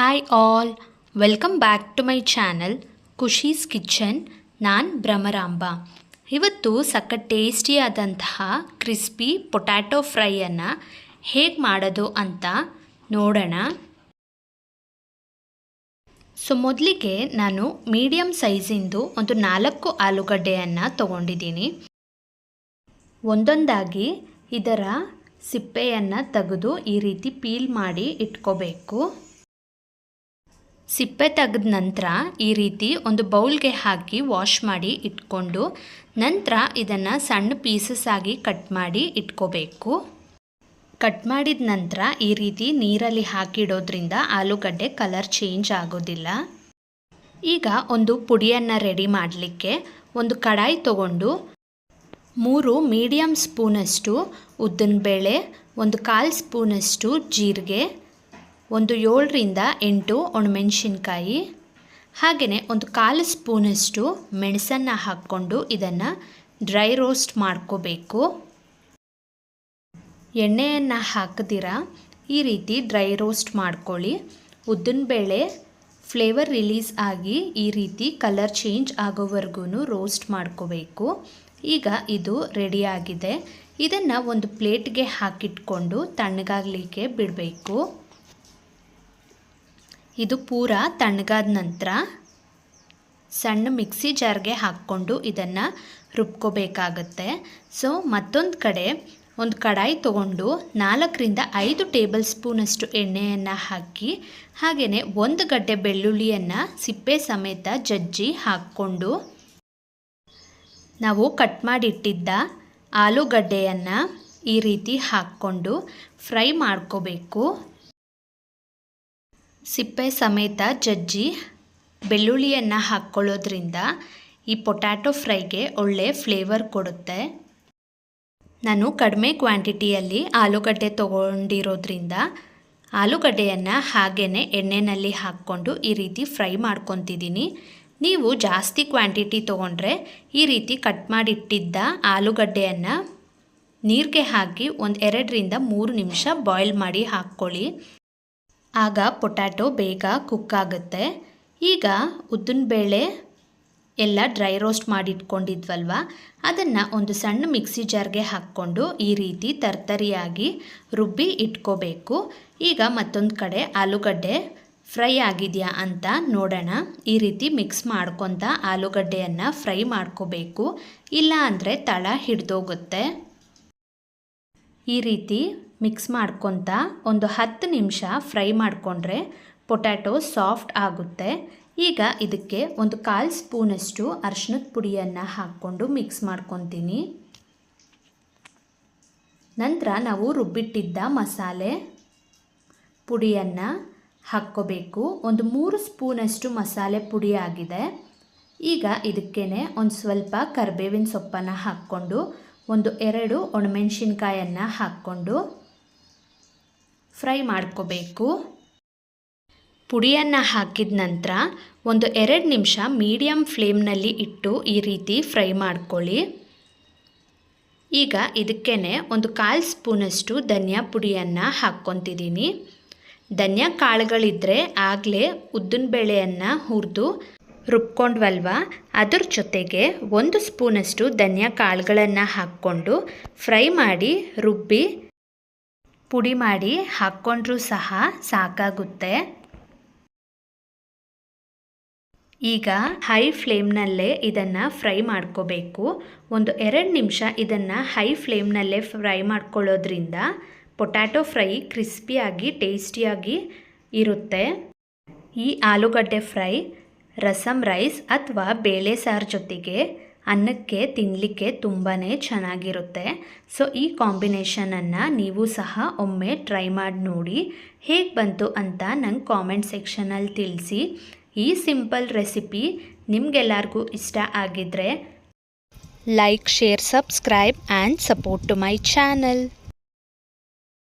Hi all welcome back to my channel Khushi's kitchen ನಾನು ಭ್ರಮರಾಂಬ. ಇವತ್ತು ಸಕ್ಕ ಟೇಸ್ಟಿಯಾದಂತಹ crispy potato ಫ್ರೈಯನ್ನು ಹೇಗೆ ಮಾಡೋದು ಅಂತ ನೋಡೋಣ. ಸೊ ಮೊದಲಿಗೆ ನಾನು ಮೀಡಿಯಮ್ ಸೈಜಿಂದು ಒಂದು ನಾಲ್ಕು ಆಲೂಗಡ್ಡೆಯನ್ನು ತೊಗೊಂಡಿದ್ದೀನಿ. ಒಂದೊಂದಾಗಿ ಇದರ ಸಿಪ್ಪೆಯನ್ನು ತೆಗೆದು ಈ ರೀತಿ ಪೀಲ್ ಮಾಡಿ ಇಟ್ಕೋಬೇಕು. ಸಿಪ್ಪೆ ತೆಗೆದ ನಂತರ ಈ ರೀತಿ ಒಂದು ಬೌಲ್ಗೆ ಹಾಕಿ ವಾಶ್ ಮಾಡಿ ಇಟ್ಕೊಂಡು ನಂತರ ಇದನ್ನು ಸಣ್ಣ ಪೀಸಸ್ ಆಗಿ ಕಟ್ ಮಾಡಿ ಇಟ್ಕೋಬೇಕು. ಕಟ್ ಮಾಡಿದ ನಂತರ ಈ ರೀತಿ ನೀರಲ್ಲಿ ಹಾಕಿಡೋದ್ರಿಂದ ಆಲೂಗಡ್ಡೆ ಕಲರ್ ಚೇಂಜ್ ಆಗೋದಿಲ್ಲ. ಈಗ ಒಂದು ಪುಡಿಯನ್ನು ರೆಡಿ ಮಾಡಲಿಕ್ಕೆ ಒಂದು ಕಡಾಯಿ ತಗೊಂಡು ಮೂರು ಮೀಡಿಯಮ್ ಸ್ಪೂನಷ್ಟು ಉದ್ದಿನ ಬೇಳೆ ಒಂದು ಕಾಲು ಸ್ಪೂನಷ್ಟು ಜೀರಿಗೆ ಒಂದು ಏಳರಿಂದ ಎಂಟು ಒಣಮೆಣಸಿನ್ಕಾಯಿ ಹಾಗೆಯೇ ಒಂದು ಕಾಲು ಸ್ಪೂನಷ್ಟು ಮೆಣಸನ್ನು ಹಾಕ್ಕೊಂಡು ಇದನ್ನು ಡ್ರೈ ರೋಸ್ಟ್ ಮಾಡ್ಕೋಬೇಕು. ಎಣ್ಣೆಯನ್ನು ಹಾಕದಿರ, ಈ ರೀತಿ ಡ್ರೈ ರೋಸ್ಟ್ ಮಾಡ್ಕೊಳ್ಳಿ. ಉದ್ದಿನಬೇಳೆ ಫ್ಲೇವರ್ ರಿಲೀಸ್ ಆಗಿ ಈ ರೀತಿ ಕಲರ್ ಚೇಂಜ್ ಆಗೋವರೆಗೂ ರೋಸ್ಟ್ ಮಾಡ್ಕೋಬೇಕು. ಈಗ ಇದು ರೆಡಿಯಾಗಿದೆ ಇದನ್ನು ಒಂದು ಪ್ಲೇಟ್ಗೆ ಹಾಕಿಟ್ಕೊಂಡು ತಣ್ಣಗಾಗಲಿಕ್ಕೆ ಬಿಡಬೇಕು. ಇದು ಪೂರ ತಣ್ಣಗಾದ ನಂತರ ಸಣ್ಣ ಮಿಕ್ಸಿ ಜಾರ್ಗೆ ಹಾಕ್ಕೊಂಡು ಇದನ್ನು ರುಬ್ಕೋಬೇಕಾಗತ್ತೆ. ಸೊ ಮತ್ತೊಂದು ಕಡೆ ಒಂದು ಕಡಾಯಿ ತೊಗೊಂಡು ನಾಲ್ಕರಿಂದ ಐದು ಟೇಬಲ್ ಸ್ಪೂನಷ್ಟು ಎಣ್ಣೆಯನ್ನು ಹಾಕಿ ಹಾಗೆಯೇ ಒಂದು ಗಡ್ಡೆ ಬೆಳ್ಳುಳ್ಳಿಯನ್ನು ಸಿಪ್ಪೆ ಸಮೇತ ಜಜ್ಜಿ ಹಾಕ್ಕೊಂಡು, ನಾವು ಕಟ್ ಮಾಡಿಟ್ಟಿದ್ದ ಆಲೂಗಡ್ಡೆಯನ್ನು ಈ ರೀತಿ ಹಾಕ್ಕೊಂಡು ಫ್ರೈ ಮಾಡ್ಕೋಬೇಕು. ಸಿಪ್ಪೆ ಸಮೇತ ಜಜ್ಜಿ ಬೆಳ್ಳುಳ್ಳಿಯನ್ನು ಹಾಕ್ಕೊಳ್ಳೋದ್ರಿಂದ ಈ ಪೊಟ್ಯಾಟೊ ಫ್ರೈಗೆ ಒಳ್ಳೆ ಫ್ಲೇವರ್ ಕೊಡುತ್ತೆ. ನಾನು ಕಡಿಮೆ ಕ್ವಾಂಟಿಟಿಯಲ್ಲಿ ಆಲೂಗಡ್ಡೆ ತೊಗೊಂಡಿರೋದ್ರಿಂದ ಆಲೂಗಡ್ಡೆಯನ್ನು ಹಾಗೆಯೇ ಎಣ್ಣೆಯಲ್ಲಿ ಹಾಕ್ಕೊಂಡು ಈ ರೀತಿ ಫ್ರೈ ಮಾಡ್ಕೊತಿದ್ದೀನಿ. ನೀವು ಜಾಸ್ತಿ ಕ್ವಾಂಟಿಟಿ ತೊಗೊಂಡ್ರೆ ಈ ರೀತಿ ಕಟ್ ಮಾಡಿಟ್ಟಿದ್ದ ಆಲೂಗಡ್ಡೆಯನ್ನು ನೀರಿಗೆ ಹಾಕಿ ಒಂದು ಎರಡರಿಂದ ಮೂರು ನಿಮಿಷ ಬಾಯ್ಲ್ ಮಾಡಿ ಹಾಕ್ಕೊಳ್ಳಿ. ಆಗ ಪೊಟ್ಯಾಟೊ ಬೇಗ ಕುಕ್ ಆಗುತ್ತೆ. ಈಗ ಉದ್ದಿನಬೇಳೆ ಎಲ್ಲ ಡ್ರೈ ರೋಸ್ಟ್ ಮಾಡಿಟ್ಕೊಂಡಿದ್ವಲ್ವ? ಅದನ್ನು ಒಂದು ಸಣ್ಣ ಮಿಕ್ಸಿ ಜಾರ್ಗೆ ಹಾಕ್ಕೊಂಡು ಈ ರೀತಿ ತರ್ತರಿಯಾಗಿ ರುಬ್ಬಿ ಇಟ್ಕೋಬೇಕು. ಈಗ ಮತ್ತೊಂದು ಕಡೆ ಆಲೂಗಡ್ಡೆ ಫ್ರೈ ಆಗಿದೆಯಾ ಅಂತ ನೋಡೋಣ. ಈ ರೀತಿ ಮಿಕ್ಸ್ ಮಾಡ್ಕೊತ ಆಲೂಗಡ್ಡೆಯನ್ನು ಫ್ರೈ ಮಾಡ್ಕೋಬೇಕು. ಇಲ್ಲ ಅಂದರೆ ತಳ ಹಿಡ್ದೋಗುತ್ತೆ. ಈ ರೀತಿ ಮಿಕ್ಸ್ ಮಾಡ್ಕೊತ ಒಂದು ಹತ್ತು ನಿಮಿಷ ಫ್ರೈ ಮಾಡಿಕೊಂಡ್ರೆ ಪೊಟ್ಯಾಟೊ ಸಾಫ್ಟ್ ಆಗುತ್ತೆ. ಈಗ ಇದಕ್ಕೆ ಒಂದು ಕಾಲು ಸ್ಪೂನಷ್ಟು ಅರ್ಶಿನದ ಪುಡಿಯನ್ನು ಹಾಕ್ಕೊಂಡು ಮಿಕ್ಸ್ ಮಾಡ್ಕೊತೀನಿ. ನಂತರ ನಾವು ರುಬ್ಬಿಟ್ಟಿದ್ದ ಮಸಾಲೆ ಪುಡಿಯನ್ನು ಹಾಕ್ಕೋಬೇಕು. ಒಂದು ಮೂರು ಸ್ಪೂನಷ್ಟು ಮಸಾಲೆ ಪುಡಿ ಆಗಿದೆ. ಈಗ ಇದಕ್ಕೇ ಒಂದು ಸ್ವಲ್ಪ ಕರಿಬೇವಿನ ಸೊಪ್ಪನ್ನು ಹಾಕ್ಕೊಂಡು ಒಂದು ಎರಡು ಒಣಮೆಣಸಿನ್ಕಾಯನ್ನು ಹಾಕ್ಕೊಂಡು ಫ್ರೈ ಮಾಡ್ಕೋಬೇಕು. ಪುಡಿಯನ್ನು ಹಾಕಿದ ನಂತರ ಒಂದು ಎರಡು ನಿಮಿಷ ಮೀಡಿಯಮ್ ಫ್ಲೇಮ್ನಲ್ಲಿ ಇಟ್ಟು ಈ ರೀತಿ ಫ್ರೈ ಮಾಡ್ಕೊಳ್ಳಿ. ಈಗ ಇದಕ್ಕೇ ಒಂದು ಕಾಲು ಸ್ಪೂನಷ್ಟು ಧನಿಯಾ ಪುಡಿಯನ್ನು ಹಾಕ್ಕೊತಿದ್ದೀನಿ. ಧನಿಯಾ ಕಾಳುಗಳಿದ್ದರೆ ಆಗಲೇ ಉದ್ದಿನಬೇಳೆಯನ್ನು ಹುರಿದು ರುಬ್ಕೊಂಡ್ವಲ್ವ? ಅದ್ರ ಜೊತೆಗೆ ಒಂದು ಸ್ಪೂನಷ್ಟು ಧನಿಯಾ ಕಾಳುಗಳನ್ನು ಹಾಕ್ಕೊಂಡು ಫ್ರೈ ಮಾಡಿ ರುಬ್ಬಿ ಪುಡಿ ಮಾಡಿ ಹಾಕ್ಕೊಂಡ್ರೂ ಸಹ ಸಾಕಾಗುತ್ತೆ. ಈಗ ಹೈ ಫ್ಲೇಮ್ನಲ್ಲೇ ಇದನ್ನು ಫ್ರೈ ಮಾಡ್ಕೋಬೇಕು. ಒಂದು ಎರಡು ನಿಮಿಷ ಇದನ್ನು ಹೈ ಫ್ಲೇಮ್ನಲ್ಲೇ ಫ್ರೈ ಮಾಡ್ಕೊಳ್ಳೋದ್ರಿಂದ ಪೊಟ್ಯಾಟೊ ಫ್ರೈ ಕ್ರಿಸ್ಪಿಯಾಗಿ, ಟೇಸ್ಟಿಯಾಗಿ ಇರುತ್ತೆ. ಈ ಆಲೂಗಡ್ಡೆ ಫ್ರೈ ರಸಮ್ ರೈಸ್ ಅಥವಾ ಬೇಳೆ ಸಾರು ಜೊತೆಗೆ ಅನ್ನಕ್ಕೆ ತಿನ್ನಲಿಕ್ಕೆ ತುಂಬಾ ಚೆನ್ನಾಗಿರುತ್ತೆ. ಸೊ ಈ ಕಾಂಬಿನೇಷನನ್ನು ನೀವು ಸಹ ಒಮ್ಮೆ ಟ್ರೈ ಮಾಡಿ ನೋಡಿ ಹೇಗೆ ಬಂತು ಅಂತ ನಂಗೆ ಕಾಮೆಂಟ್ ಸೆಕ್ಷನಲ್ಲಿ ತಿಳಿಸಿ. ಈ ಸಿಂಪಲ್ ರೆಸಿಪಿ ನಿಮಗೆಲ್ಲರಿಗೂ ಇಷ್ಟ ಆಗಿದ್ದರೆ like share subscribe and support to my channel